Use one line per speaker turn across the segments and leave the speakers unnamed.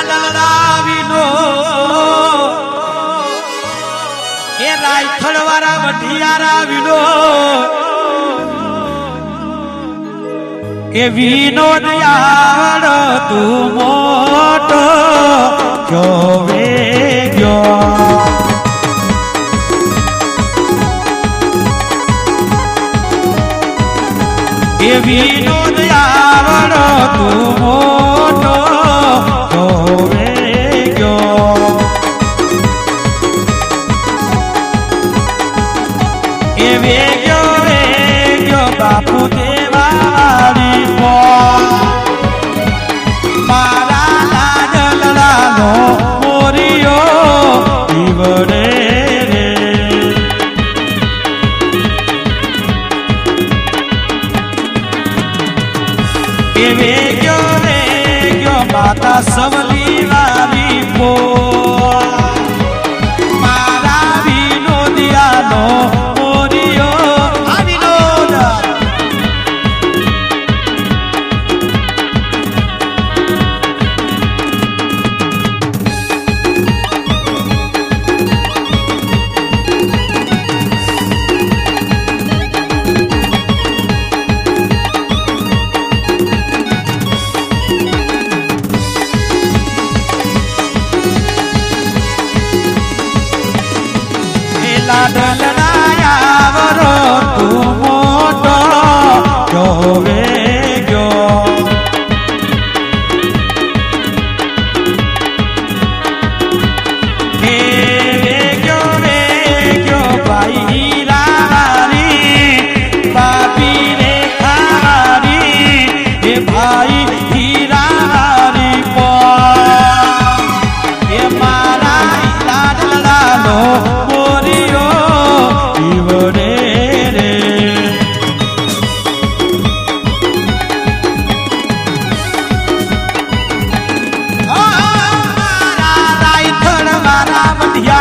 લાડલાવીનો એ રાયખડ વાળા વઢિયારા વિનો એ વિનો દયાળ તું મોટો જોવે ગયો. એ વિનોદ યાર તું માતા સવલી એ લાડલડાયાવરો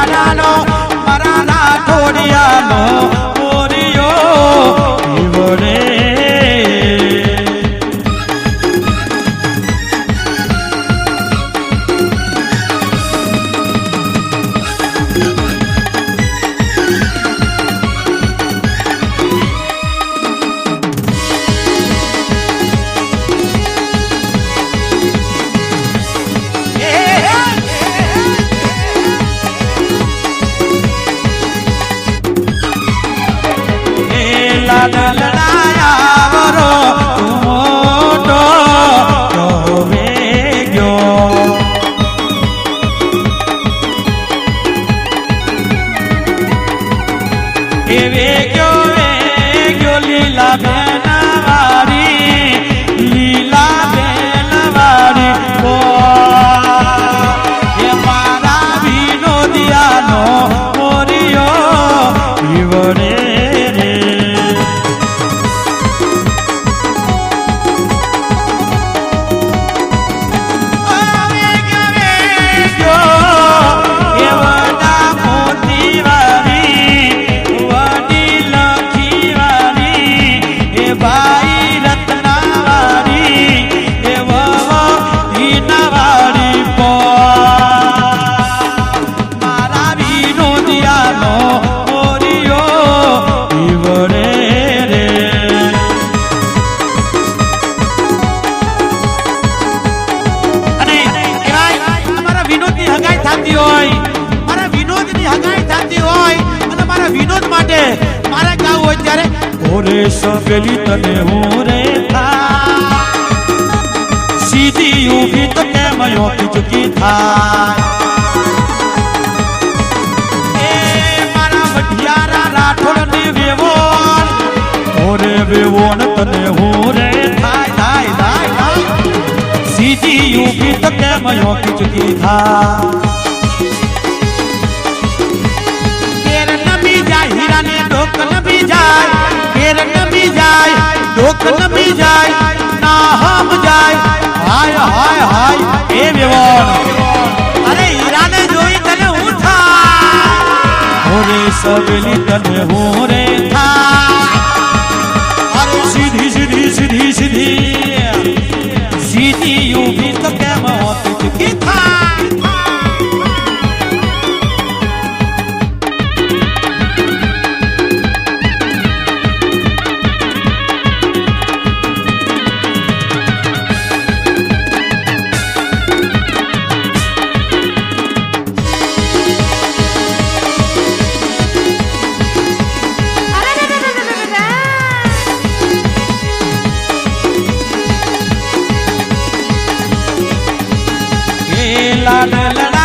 વઢિયારાનો મારા la la la. મારે ગાવું હોય ત્યારે ઓરે સગલી તને હું રે થા સીધી ઊભી તો કેમ યોકી ચૂકી થાય એ મારા વઢિયારા રાઠોડની વેવોણ ઓરે વેવોણ તને હું રે થાય થાય થાય થાય સીધી ઊભી તો કેમ યોકી ચૂકી થા જાય ડોક જાય ના હમ જાય. હાય હાય હાય, એ વેવણ અરે હીરાને જોઈ તને હું થાય? ઓરે સબલી તને હું રે થાય? la la la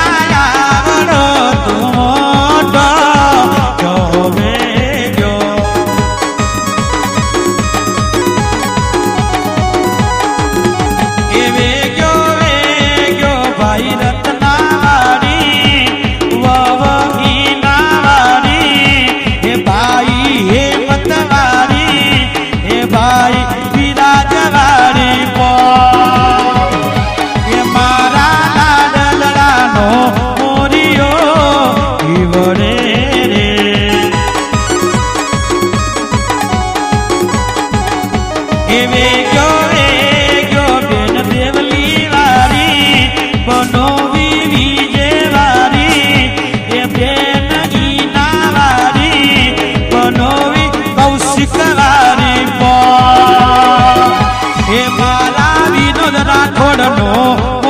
મારા વિનોદ રાઠોડનો મોરિયો